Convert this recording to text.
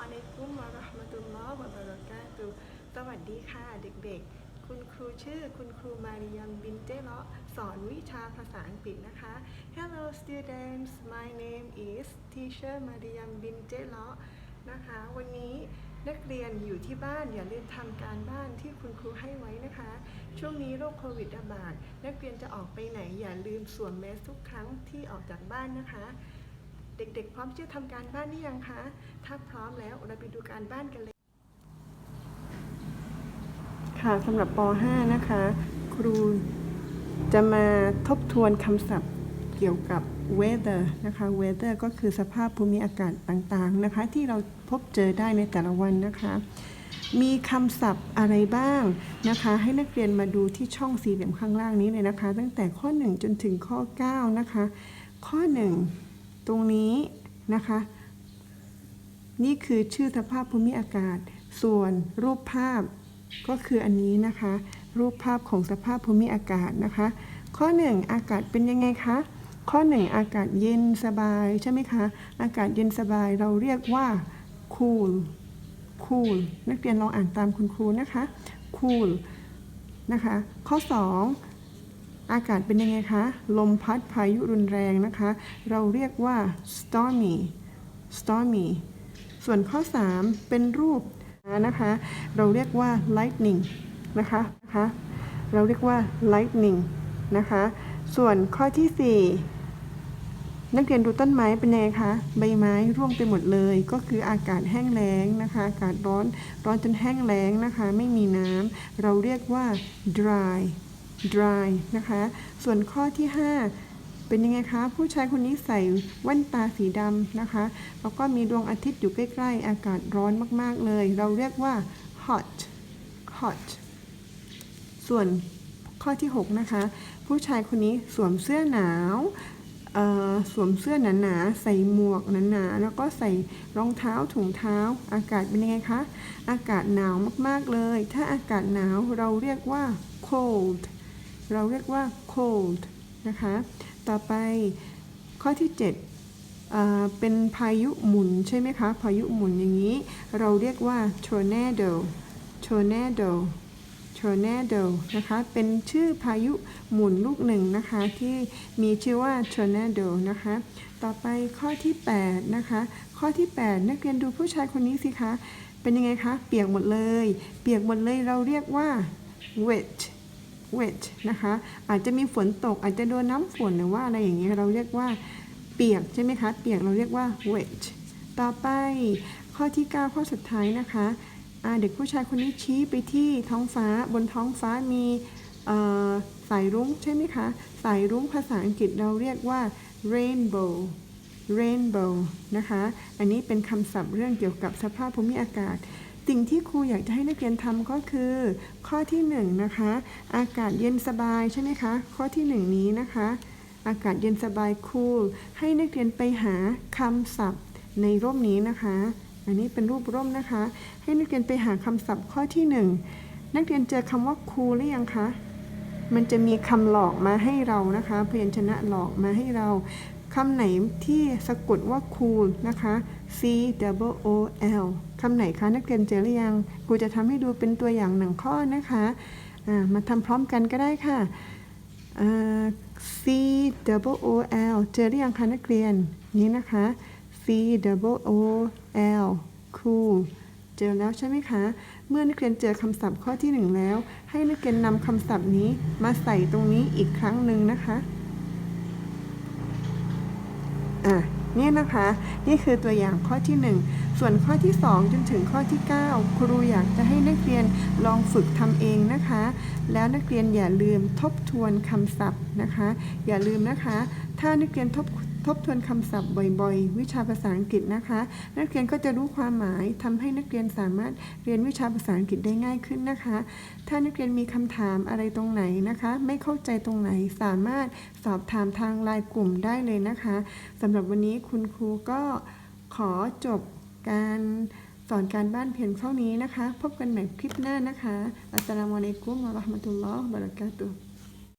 อะลัยกุมวะราะห์มะตุลลอฮ์วะบะเราะกาตุสวัสดีค่ะเด็กๆ คุณครูชื่อคุณครูมาริยัมบินเจเลาะสอนวิชาภาษาอังกฤษนะคะ Hello students my name is teacher Mariam bin j e l a นะคะ วันนี้นักเรียนอยู่ที่บ้านอย่าลืมทำการบ้านที่คุณครูให้ไว้นะคะ ช่วงนี้โรคโควิดระบาดนักเรียนจะออกไปไหนอย่าลืมสวมแมสทุกครั้งที่ออกจากบ้านนะคะ เด็กๆ พร้อมที่จะทำการบ้านหรือยังคะ ถ้าพร้อมแล้วเราไปดูการบ้านกันเลย ค่ะสำหรับป .5 นะคะ ครูจะมาทบทวนคำศัพท์เกี่ยวกับ weather นะคะ weather ก็คือสภาพภูมิอากาศต่างๆนะคะ ที่เราพบเจอได้ในแต่ละวันนะคะ มีคำศัพท์อะไรบ้างนะคะ ให้นักเรียนมาดูที่ช่องสี่เหลี่ยมข้างล่างนี้เลยนะคะ ตั้งแต่ข้อ 1 จนถึงข้อ 9 นะคะ ข้อ 1 ตรงนี้นะคะ นี่คือชื่อสภาพภูมิอากาศ ส่วนรูปภาพก็คืออันนี้นะคะ รูปภาพของสภาพภูมิอากาศนะคะ ข้อ 1 อากาศเป็นยังไงคะข้อ 1 อากาศเย็นสบายใช่ไหมคะ อากาศเย็นสบายเราเรียกว่า cool cool นักเรียนลองอ่านตามคุณครูนะคะ cool นะคะ ข้อ 2 อากาศเป็นยังไงคะ ลมพัดพายุรุนแรงนะคะ เราเรียกว่า stormy stormy ส่วนข้อ 3 เป็นรูปนะคะ เราเรียกว่า lightning นะคะนะคะ เราเรียกว่า lightning นะคะ ส่วนข้อที่ 4 นักเรียนดูต้นไม้เป็นยังไงคะ ใบไม้ร่วงไปหมดเลย ก็คืออากาศแห้งแล้งนะคะ อากาศร้อน ร้อนจนแห้งแล้งนะคะ ไม่มีน้ำ เราเรียกว่า dry dry นะคะ ส่วนข้อที่ 5 เป็นยังไงคะ ผู้ชายคนนี้ใส่แว่นตาสีดำนะคะ แล้วก็มีดวงอาทิตย์อยู่ใกล้ ๆ อากาศร้อนมาก ๆ เลย เราเรียกว่า hot hot ส่วนข้อที่ 6 นะคะ ผู้ชายคนนี้สวมเสื้อหนาวสวมเสื้อหนาๆ ใส่หมวกหนาๆ แล้วก็ใส่รองเท้าถุงเท้า อากาศเป็นยังไงคะ อากาศหนาวมากๆเลย ถ้าอากาศหนาวเราเรียกว่า cold เราเรียกว่า cold นะคะ ต่อไปข้อที่ 7 เป็นพายุหมุนใช่ไหมคะ พายุหมุนอย่างนี้ เราเรียกว่า tornado tornado tornado นะคะ เป็นชื่อพายุหมุนลูกหนึ่งนะคะ ที่มีชื่อว่า tornado นะคะ ต่อไปข้อที่ 8 นะคะ ข้อที่ 8 นักเรียนดูผู้ชายคนนี้สิคะ เป็นยังไงคะ เปียกหมดเลย เปียกหมดเลยเราเรียกว่า wet wet นะคะ อาจจะมีฝนตก อาจจะโดนน้ำฝนหรือว่าอะไรอย่างเงี้ยเราเรียกว่าเปียกใช่ไหมคะ เปียกเราเรียกว่า wet ต่อไปข้อที่ 9 ข้อสุดท้ายนะคะอ่าเด็กผู้ชายคนนี้ชี้ไปที่ท้องฟ้าบนท้องฟ้ามีสายรุ้งใช่ไหมคะ สายรุ้งภาษาอังกฤษเราเรียกว่า rainbow rainbow นะคะ อันนี้เป็นคำศัพท์เรื่องเกี่ยวกับสภาพภูมิอากาศ สิ่งที่ครูอยากจะให้นักเรียนทำก็คือ ข้อที่1นงนะคะ อากาศเย็นสบายใช่ไหมคะ ข้อที่ 1 นี้นะคะ อากาศเย็นสบาย cool ให้นักเรียนไปหาคำศัพท์ในร่มนี้นะคะ อันนี้เป็นรูปร่มนะคะ ให้นักเรียนไปหาคำศัพท์ข้อที่ 1 นักเรียนเจอคำว่า cool หรือยังคะมันจะมีคำหลอกมาให้เรานะคะพยัญชนะหลอกมาให้เรา คำไหนที่สะกดว่า cool นะคะ C W O L คำไหนคะนักเรียนเจอหรือยังครูจะทำให้ดูเป็นตัวอย่างหนึ่งข้อนะคะอ่ามาทำพร้อมกันก็ได้ค่ะ C W O L เจอหรือยังคะนักเรียนนี้นะคะ C W O L cool เจอแล้วใช่ไหมคะ เมื่อนักเรียนเจอคำศัพท์ข้อที่หนึ่งแล้ว ให้นักเรียนนำคำศัพท์นี้มาใส่ตรงนี้อีกครั้งหนึ่งนะคะ อะนี่นะคะ นี่คือตัวอย่างข้อที่ 1 ส่วนข้อที่ 2 จนถึงข้อที่ 9 ครูอยากจะให้นักเรียนลองฝึกทำเองนะคะ แล้วนักเรียนอย่าลืมทบทวนคำศัพท์นะคะ อย่าลืมนะคะ ถ้านักเรียนทบ ทบทวนคำศัพท์บ่อยๆ วิชาภาษาอังกฤษนะคะ นักเรียนก็จะรู้ความหมายทำให้นักเรียนสามารถเรียนวิชาภาษาอังกฤษได้ง่ายขึ้นนะคะ ถ้านักเรียนมีคำถามอะไรตรงไหนนะคะ ไม่เข้าใจตรงไหนสามารถสอบถามทางไลน์กลุ่มได้เลยนะคะสำหรับวันนี้คุณครูก็ขอจบการสอนการบ้านเพียงเท่านี้นะคะ พบกันใหม่คลิปหน้านะคะ อัสสลามุอะลัยกุมวะราะห์มะตุลลอฮ์บะเราะกาตุฮ์